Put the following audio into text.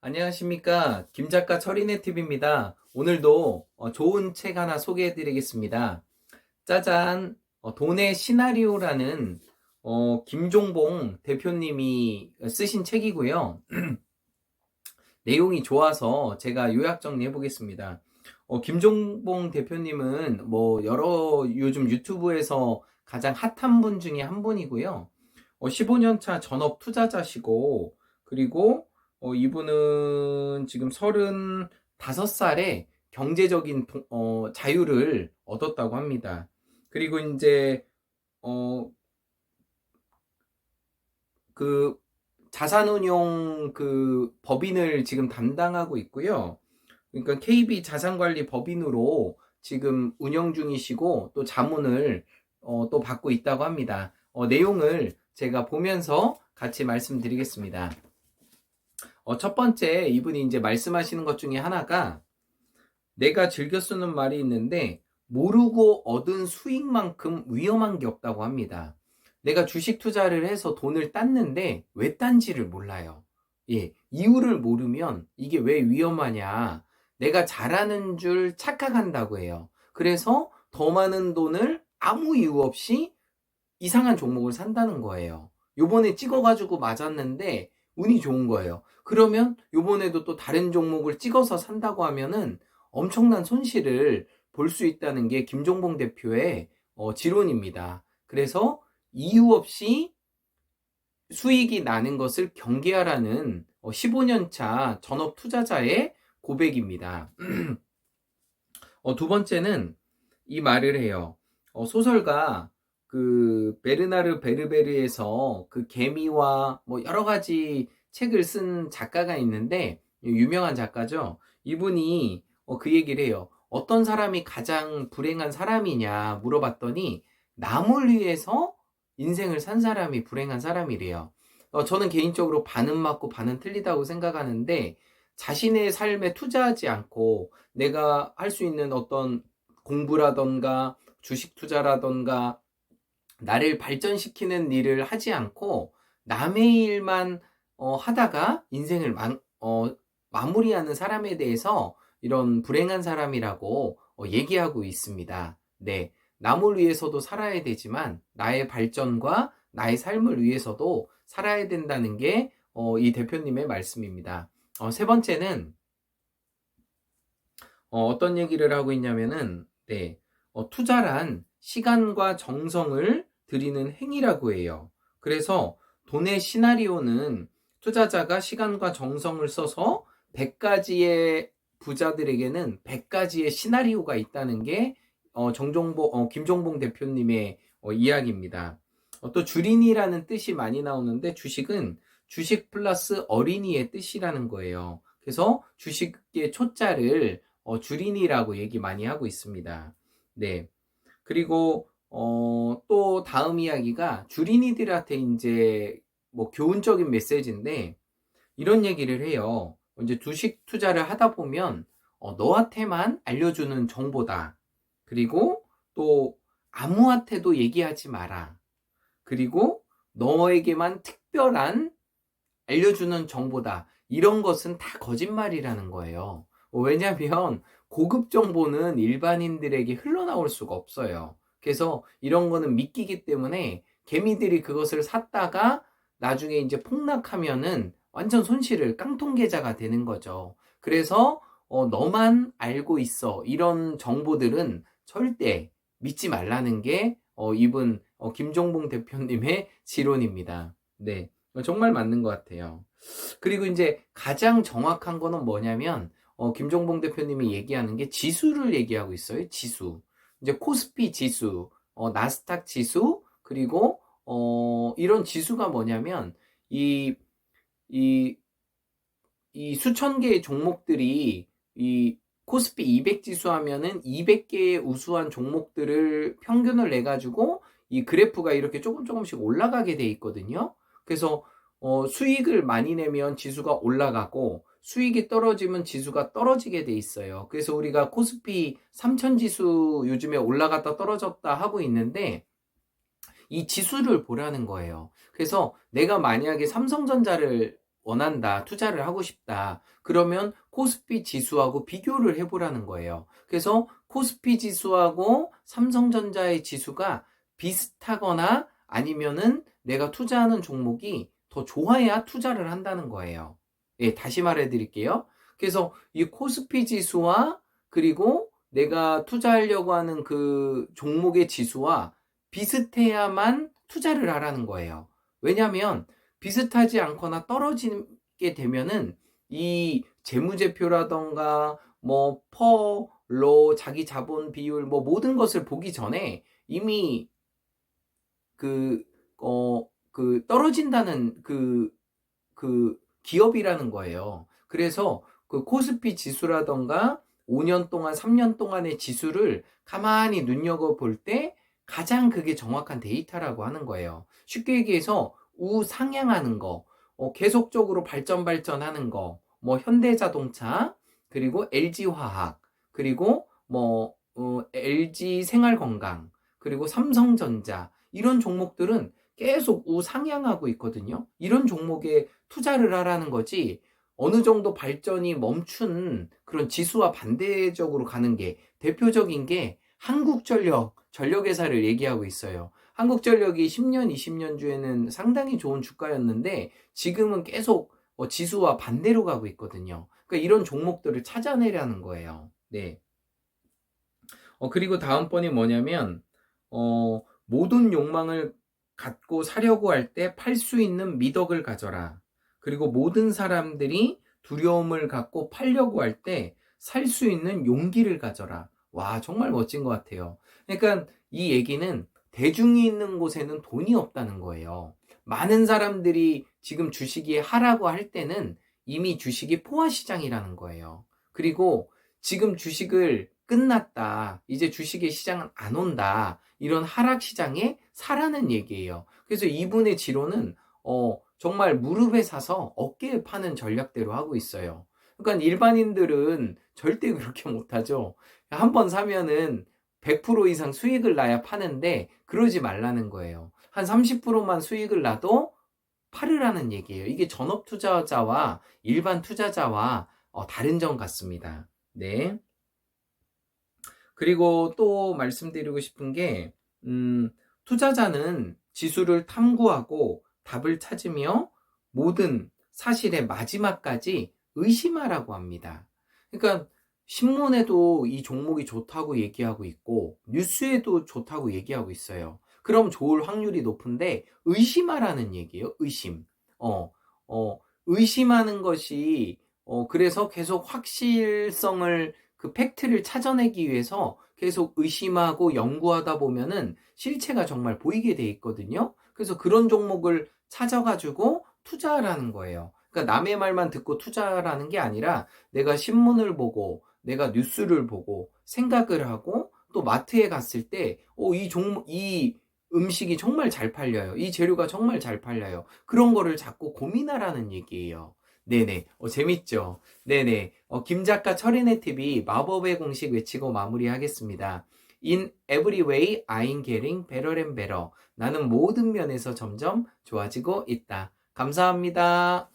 안녕하십니까. 김작가 철인의 TV입니다. 오늘도 어, 좋은 책 하나 소개해 드리겠습니다. 짜잔. 어, 돈의 시나리오라는 어, 김종봉 대표님이 쓰신 책이고요. 내용이 좋아서 제가 요약 정리해 보겠습니다. 어, 김종봉 대표님은 뭐 여러 요즘 유튜브에서 가장 핫한 분 중에 한 분이고요. 15년차 전업 투자자시고 그리고 어, 이분은 지금 35살에 경제적인 동- 어, 자유를 얻었다고 합니다. 그리고 이제 어, 그 자산운용 그 법인을 지금 담당하고 있고요. 그러니까 KB 자산관리 법인으로 지금 운영 중이시고 또 자문을 어, 또 받고 있다고 합니다. 어, 내용을 제가 보면서 같이 말씀드리겠습니다. 어, 첫 번째 이분이 이제 말씀하시는 것 중에 하나가 내가 즐겨 쓰는 말이 있는데 모르고 얻은 수익만큼 위험한 게 없다고 합니다. 내가 주식 투자를 해서 돈을 땄는데 왜 딴지를 몰라요. 예, 이유를 모르면 이게 왜 위험하냐. 내가 잘하는 줄 착각한다고 해요. 그래서 더 많은 돈을 아무 이유 없이 이상한 종목을 산다는 거예요. 요번에 찍어가지고 맞았는데 운이 좋은 거예요. 그러면 요번에도 또 다른 종목을 찍어서 산다고 하면은 엄청난 손실을 볼 수 있다는 게 김종봉 대표의 어, 지론입니다. 그래서 이유 없이 수익이 나는 것을 경계하라는 15년 차 전업 투자자의 고백입니다. 어, 두 번째는 이 말을 해요. 어, 소설가 그 베르나르 베르베르에서 그 개미와 뭐 여러 가지 책을 쓴 작가가 있는데 유명한 작가죠. 이분이 어, 그 얘기를 해요. 어떤 사람이 가장 불행한 사람이냐 물어봤더니 남을 위해서 인생을 산 사람이 불행한 사람이래요. 어, 저는 개인적으로 반은 맞고 반은 틀리다고 생각하는데 자신의 삶에 투자하지 않고 내가 할 수 있는 어떤 공부라던가 주식 투자라던가 나를 발전시키는 일을 하지 않고 남의 일만 어, 하다가 인생을 마, 어, 마무리하는 사람에 대해서 이런 불행한 사람이라고 어, 얘기하고 있습니다. 네. 남을 위해서도 살아야 되지만 나의 발전과 나의 삶을 위해서도 살아야 된다는 게 어, 이 대표님의 말씀입니다. 어, 세 번째는 어, 떤 얘기를 하고 있냐면은 네. 어, 투자란 시간과 정성을 들이는 행위라고 해요. 그래서 돈의 시나리오는 투자자가 시간과 정성을 써서 100가지의 부자들에게는 100가지의 시나리오가 있다는 게 어, 정종보, 어, 김종봉 대표님의 어, 이야기입니다. 어, 또 주린이라는 뜻이 많이 나오는데 주식은 주식 플러스 어린이의 뜻이라는 거예요. 그래서 주식의 초자를 어, 주린이라고 얘기 많이 하고 있습니다. 네. 그리고 어, 또 다음 이야기가 주린이들한테 이제 뭐 교훈적인 메시지인데 이런 얘기를 해요. 이제 주식 투자를 하다 보면 어, 너한테만 알려주는 정보다. 그리고 또 아무한테도 얘기하지 마라. 그리고 너에게만 특별한 알려주는 정보다. 이런 것은 다 거짓말이라는 거예요. 어, 왜냐하면 고급 정보는 일반인들에게 흘러나올 수가 없어요. 그래서 이런 거는 믿기기 때문에 개미들이 그것을 샀다가 나중에 이제 폭락하면은 완전 손실을 깡통 계좌가 되는 거죠. 그래서 어, 너만 알고 있어 이런 정보들은 절대 믿지 말라는 게 어, 이분 어, 김종봉 대표님의 지론입니다. 네, 정말 맞는 것 같아요. 그리고 이제 가장 정확한 거는 뭐냐면 어, 김종봉 대표님이 얘기하는 게 지수를 얘기하고 있어요. 지수. 이제 코스피 지수, 어, 나스닥 지수, 그리고 어, 이런 지수가 뭐냐면 이, 이, 이 수천 개의 종목들이 이 코스피 200 지수 하면은 200개의 우수한 종목들을 평균을 내 가지고 이 그래프가 이렇게 조금 조금씩 올라가게 돼 있거든요. 그래서 어, 수익을 많이 내면 지수가 올라가고 수익이 떨어지면 지수가 떨어지게 돼 있어요. 그래서 우리가 코스피 3000 지수 요즘에 올라갔다 떨어졌다 하고 있는데 이 지수를 보라는 거예요. 그래서 내가 만약에 삼성전자를 원한다. 투자를 하고 싶다. 그러면 코스피 지수하고 비교를 해보라는 거예요. 그래서 코스피 지수하고 삼성전자의 지수가 비슷하거나 아니면은 내가 투자하는 종목이 더 좋아야 투자를 한다는 거예요. 예, 다시 말해 드릴게요. 그래서 이 코스피 지수와 그리고 내가 투자하려고 하는 그 종목의 지수와 비슷해야만 투자를 하라는 거예요. 왜냐하면 비슷하지 않거나 떨어지게 되면은 이 재무제표라던가 뭐 퍼 로 자기 자본 비율 뭐 모든 것을 보기 전에 이미 그 어 그 떨어진다는 그 그 기업이라는 거예요. 그래서 그 코스피 지수라던가 5년 동안, 3년 동안의 지수를 가만히 눈여겨 볼 때 가장 그게 정확한 데이터라고 하는 거예요. 쉽게 얘기해서 우상향하는 거, 어, 계속적으로 발전 발전하는 거, 뭐 현대자동차, 그리고 LG화학, 그리고 뭐 어, LG 생활건강, 그리고 삼성전자 이런 종목들은 계속 우상향하고 있거든요. 이런 종목에 투자를 하라는 거지. 어느 정도 발전이 멈춘 그런 지수와 반대적으로 가는 게 대표적인 게 한국전력, 전력회사를 얘기하고 있어요. 한국전력이 10년, 20년 주에는 상당히 좋은 주가였는데 지금은 계속 어, 지수와 반대로 가고 있거든요. 그러니까 이런 종목들을 찾아내라는 거예요. 네. 어, 그리고 다음번이 뭐냐면, 어, 모든 욕망을 갖고 사려고 할 때 팔 수 있는 미덕을 가져라. 그리고 모든 사람들이 두려움을 갖고 팔려고 할 때 살 수 있는 용기를 가져라. 와, 정말 멋진 것 같아요. 그러니까 이 얘기는 대중이 있는 곳에는 돈이 없다는 거예요. 많은 사람들이 지금 주식이 하라고 할 때는 이미 주식이 포화 시장이라는 거예요. 그리고 지금 주식을 끝났다. 이제 주식의 시장은 안 온다. 이런 하락 시장에 사라는 얘기예요. 그래서 이분의 지로는 어, 정말 무릎에 사서 어깨에 파는 전략대로 하고 있어요. 그러니까 일반인들은 절대 그렇게 못하죠. 한 번 사면은 100% 이상 수익을 나야 파는데 그러지 말라는 거예요. 한 30%만 수익을 나도 팔으라는 얘기예요. 이게 전업 투자자와 일반 투자자와 어, 다른 점 같습니다. 네. 그리고 또 말씀드리고 싶은 게, 음, 투자자는 지수를 탐구하고 답을 찾으며 모든 사실의 마지막까지 의심하라고 합니다. 그러니까 신문에도 이 종목이 좋다고 얘기하고 있고 뉴스에도 좋다고 얘기하고 있어요. 그럼 좋을 확률이 높은데 의심하라는 얘기예요. 의심. 어, 어, 의심하는 것이 어, 그래서 계속 확실성을 그 팩트를 찾아내기 위해서 계속 의심하고 연구하다 보면은 실체가 정말 보이게 돼 있거든요. 그래서 그런 종목을 찾아가지고 투자하라는 거예요. 그러니까 남의 말만 듣고 투자라는 게 아니라 내가 신문을 보고 내가 뉴스를 보고 생각을 하고 또 마트에 갔을 때, 어, 이 종목, 이 음식이 정말 잘 팔려요. 이 재료가 정말 잘 팔려요. 그런 거를 자꾸 고민하라는 얘기예요. 네네. 어, 재밌죠? 네네. 어, 김 작가 철인의 TV 마법의 공식 외치고 마무리하겠습니다. In every way, I'm getting better and better. 나는 모든 면에서 점점 좋아지고 있다. 감사합니다.